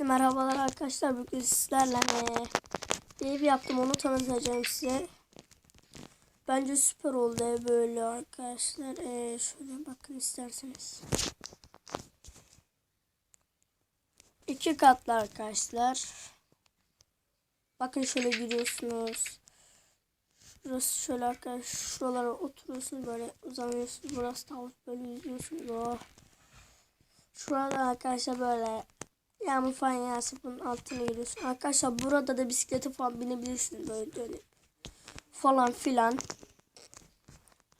Herkese merhabalar arkadaşlar. Bugün sizlerle bir ev yaptım. Onu tanıtacağım size. Bence süper oldu böyle arkadaşlar. Eee, şöyle bakın isterseniz. İki katlı arkadaşlar. Bakın şöyle giriyorsunuz. Burası şöyle arkadaşlar. Şuralara oturuyorsunuz böyle uzanıyorsunuz. Burası tavuk böyle yüzüyorsunuz. Oh. Şurada arkadaşlar böyle yağmur falan yağsa bunun altına giriyorsun. Arkadaşlar burada da bisiklete falan binebilirsiniz böyle dönüp falan filan.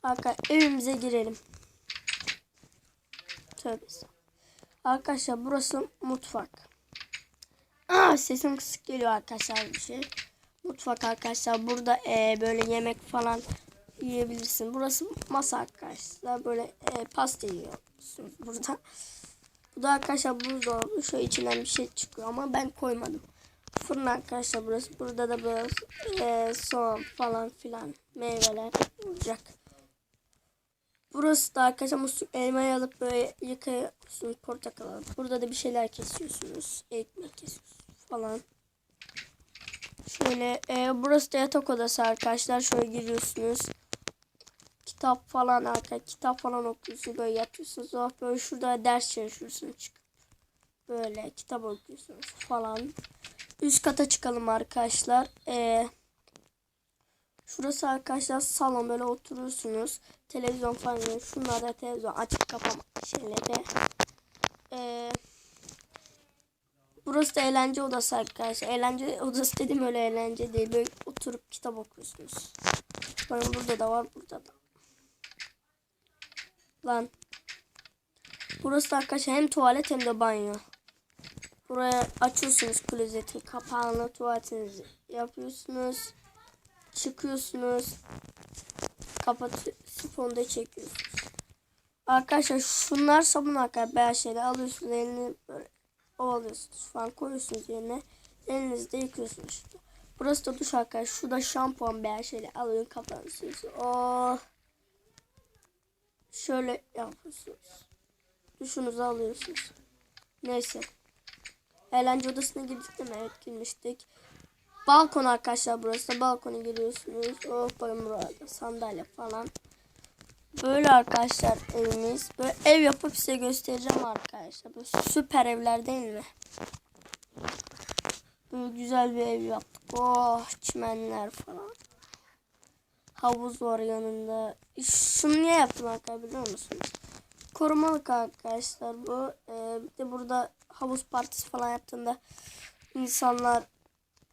Arkadaşlar evimize girelim. Tövbe. Arkadaşlar burası mutfak. Aa, sesim kısık geliyor arkadaşlar bir şey. Mutfak arkadaşlar burada e, böyle yemek falan yiyebilirsin. Burası masa arkadaşlar. Böyle e, pasta yiyorsunuz burada. Bu da arkadaşlar buzdolabı. Şu içinden bir şey çıkıyor ama ben koymadım. Fırın arkadaşlar burası. Burada da böyle e, soğan falan filan meyveler olacak. Burası da arkadaşlar musluk elmayı alıp böyle yıkıyorsunuz portakal alıp. Burada da bir şeyler kesiyorsunuz. Ekmek kesiyorsunuz falan. Şöyle e, burası da yatak odası arkadaşlar. Şöyle giriyorsunuz. Kitap falan arkadaşlar. Kitap falan okuyorsunuz. Böyle yatıyorsunuz. Oh, böyle şurada ders çalışıyorsunuz. Böyle kitap okuyorsunuz falan. Üst kata çıkalım arkadaşlar. E, şurası arkadaşlar salon böyle oturuyorsunuz. Televizyon falan. Şunlar da televizyon açıp kapama şeyleri. Eee Burası da eğlence odası arkadaşlar. Eğlence odası dedim öyle eğlence değil. Böyle oturup kitap okuyorsunuz. Bakın burada da var burada da. Lan. Burası da arkadaşlar hem tuvalet hem de banyo. Buraya açıyorsunuz klozetin kapağını tuvaletinizi yapıyorsunuz. Çıkıyorsunuz. Kapat sifonda çekiyorsunuz. Arkadaşlar şunlar sabun arkadaşlar beyaz şeyler alıyorsunuz elini böyle ovalıyorsunuz falan koyuyorsunuz yerine. Elinizde yıkıyorsunuz. Burası da duş arkadaşlar. Şurada şampuan veya şeyle alıyorsun kafanı sürüyorsun. Oh. Şöyle yapıyorsunuz. Duşunuzu alıyorsunuz. Neyse. Eğlence odasına girdik değil mi? Evet girmiştik. Balkon arkadaşlar burası da. Balkona giriyorsunuz. Oh bakın burada sandalye falan. Böyle arkadaşlar evimiz. Böyle ev yapıp size göstereceğim arkadaşlar. Böyle süper evler değil mi? Böyle güzel bir ev yaptık. Oh çimenler falan. Havuz var yanında. Şunu niye yaptım arkadaşlar biliyor musunuz? Korumalık arkadaşlar bu. Ee, bir de burada havuz partisi falan yaptığında insanlar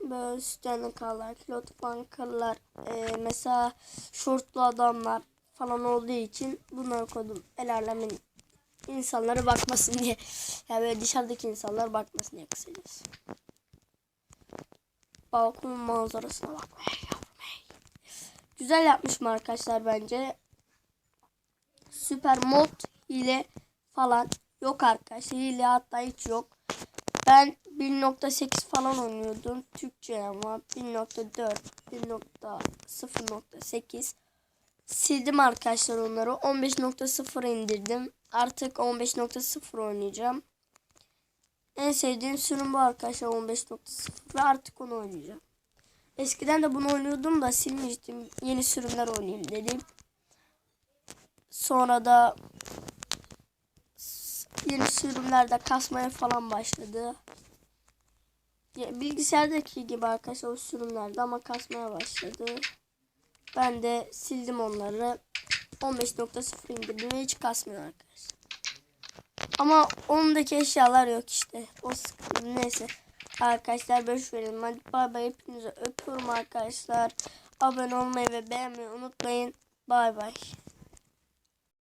böyle üstlerine kalırlar. Kilot falan kalırlar. Ee, mesela şortlu adamlar falan olduğu için bunları koydum. El alemin insanlara bakmasın diye. Yani böyle dışarıdaki insanlar bakmasın diye kısacası. Balkonun manzarasına bak. Güzel yapmışım arkadaşlar bence. Süper mod ile falan yok arkadaşlar. Hile hatta hiç yok. Ben 1.8 falan oynuyordum. Türkçe ama 1.4, 1.0.8 sildim arkadaşlar onları. 15.0 indirdim. Artık 15.0 oynayacağım. En sevdiğim sürüm bu arkadaşlar 15.0 ve artık onu oynayacağım. Eskiden de bunu oynuyordum da silmiştim. Yeni sürümler oynayayım dedim. Sonra da yeni sürümlerde kasmaya falan başladı. Bilgisayardaki gibi arkadaşlar o sürümlerde ama kasmaya başladı. Ben de sildim onları. 15.0 indirdim ve hiç kasmıyor arkadaşlar. Ama ondaki eşyalar yok işte. O sıkıntı. Neyse. Arkadaşlar boş verelim. Hadi bay bay. Hepinize öpüyorum arkadaşlar. Abone olmayı ve beğenmeyi unutmayın. Bay bay.